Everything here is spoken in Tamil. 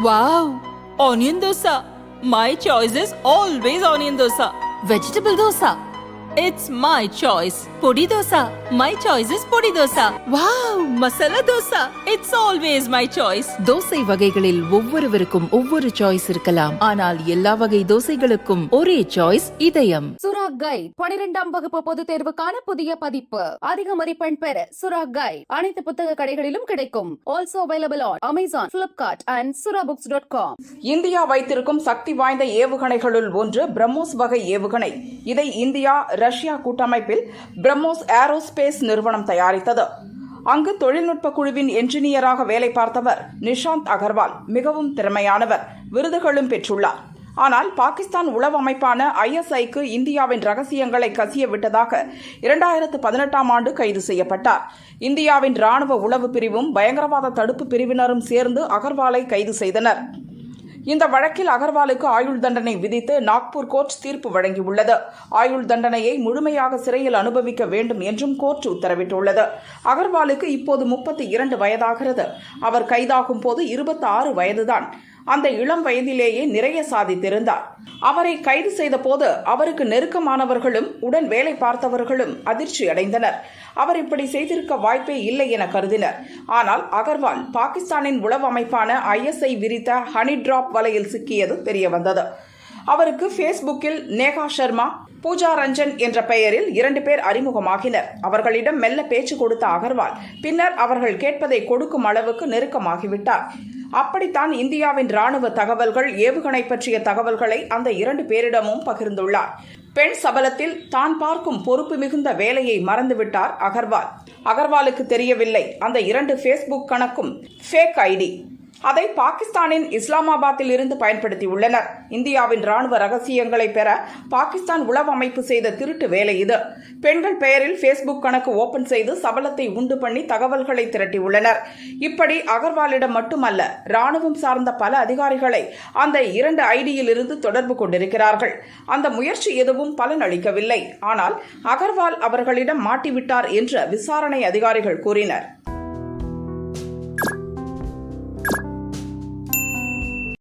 Wow! Onion dosa. My choice is always onion dosa. Vegetable dosa. It's my choice. Podi dosa. My choice is podi dosa. Wow! Masala dosa. It's always my choice. Dosa வகைகளில் ஒவ்வொருவருக்கும் ஒவ்வொரு சாய்ஸ் இருக்கலாம். ஆனால் எல்லா வகை தோசைகளுக்கும் ஒரே சாய்ஸ் இதயம். சுரா கைட் பனிரெண்டாம் வகுப்பு பொதுத் தேர்வுக்கான புதிய பதிப்பு. அதிக மதிப்பெண் பெற சுரா கைட் அனைத்து புத்தக கடைகளிலும் கிடைக்கும். Also available on Amazon Flipkart and Sura books dot com India வைத்திருக்கும் சக்தி வாய்ந்த ஏவுகணைகளுள் ஒன்று பிரம்மோஸ் வகை ஏவுகணை. இதை இந்தியா ரஷ்யா கூட்டமைப்பில் பிரம்மோஸ் ஏரோஸ்பேஸ் நிறுவனம் தயாரித்தது. அங்கு தொழில்நுட்ப குழுவின் என்ஜினியராக வேலை பார்த்தவர் நிஷாந்த் அகர்வால். மிகவும் திறமையானவர். விருதுகளும் பெற்றுள்ளார். ஆனால் பாகிஸ்தான் உளவு அமைப்பான ஐஎஸ்ஐக்கு இந்தியாவின் ரகசியங்களை கசிய விட்டதாக இரண்டாயிரத்து பதினெட்டாம் ஆண்டு கைது செய்யப்பட்டார். இந்தியாவின் ராணுவ உளவு பிரிவும் பயங்கரவாத தடுப்பு பிரிவினரும் சேர்ந்து அகர்வாலை கைது செய்தனர். இந்த வழக்கில் அகர்வாலுக்கு ஆயுள் தண்டனை விதித்து நாக்பூர் கோர்ட் தீர்ப்பு வழங்கியுள்ளது. ஆயுள் தண்டனையை முழுமையாக சிறையில் அனுபவிக்க வேண்டும் என்றும் கோர்ட் உத்தரவிட்டுள்ளது. அகர்வாலுக்கு இப்போது முப்பத்தி இரண்டு வயதாகிறது. அவர் கைதாகும் போது இருபத்தி ஆறு வயதுதான். அந்த இளம் வயதிலேயே நிறைய சாதித்திருந்தார். அவரை கைது செய்த போது அவருக்கு நெருக்கமானவர்களும் உடன் வேலை பார்த்தவர்களும் அதிர்ச்சி அடைந்தனர். அவர் இப்படி செய்திருக்க வாய்ப்பே இல்லை என கருதினர். ஆனால் அகர்வால் பாகிஸ்தானின் உளவு அமைப்பான ஐஎஸ்ஐ விரித்த ஹனி டிராப் வலையில் சிக்கியது தெரியவந்தது. அவருக்கு ஃபேஸ்புக்கில் நேகா சர்மா பூஜா ரஞ்சன் என்ற பெயரில் இரண்டு பேர் அறிமுகமாகினர். அவர்களிடம் மெல்ல பேச்சு கொடுத்த அகர்வால் பின்னர் அவர்கள் கேட்பதை கொடுக்கும் அளவுக்கு நெருக்கமாகிவிட்டார். அப்படித்தான் இந்தியாவின் ராணுவ தகவல்கள் ஏவுகணை பற்றிய தகவல்களை அந்த இரண்டு பேரிடமும் பகிர்ந்துள்ளார். பெண் சபலத்தில் தான் பார்க்கும் பொறுப்பு மிகுந்த வேலையை மறந்துவிட்டார் அகர்வால். அகர்வாலுக்கு தெரியவில்லை அந்த இரண்டு ஃபேஸ்புக் கணக்கும் ஃபேக் ஐடி அதை பாகிஸ்தானின் இஸ்லாமாபாத்தில் இருந்து பயன்படுத்தியுள்ளனர். இந்தியாவின் ராணுவ ரகசியங்களை பெற பாகிஸ்தான் உளவு அமைப்பு செய்த திருட்டு வேலை இது. பெண்கள் பெயரில் ஃபேஸ்புக் கணக்கு ஓபன் செய்து சபலத்தை உண்டு பண்ணி தகவல்களை திரட்டியுள்ளனர். இப்படி அகர்வாலிடம் மட்டுமல்ல ராணுவம் சார்ந்த பல அதிகாரிகளை அந்த இரண்டு ஐடியில் இருந்து தொடர்பு கொண்டிருக்கிறார்கள். அந்த முயற்சி எதுவும் பலன் அளிக்கவில்லை ஆனால் அகர்வால் அவர்களிடம் மாட்டிவிட்டார் என்று விசாரணை அதிகாரிகள் கூறினர்.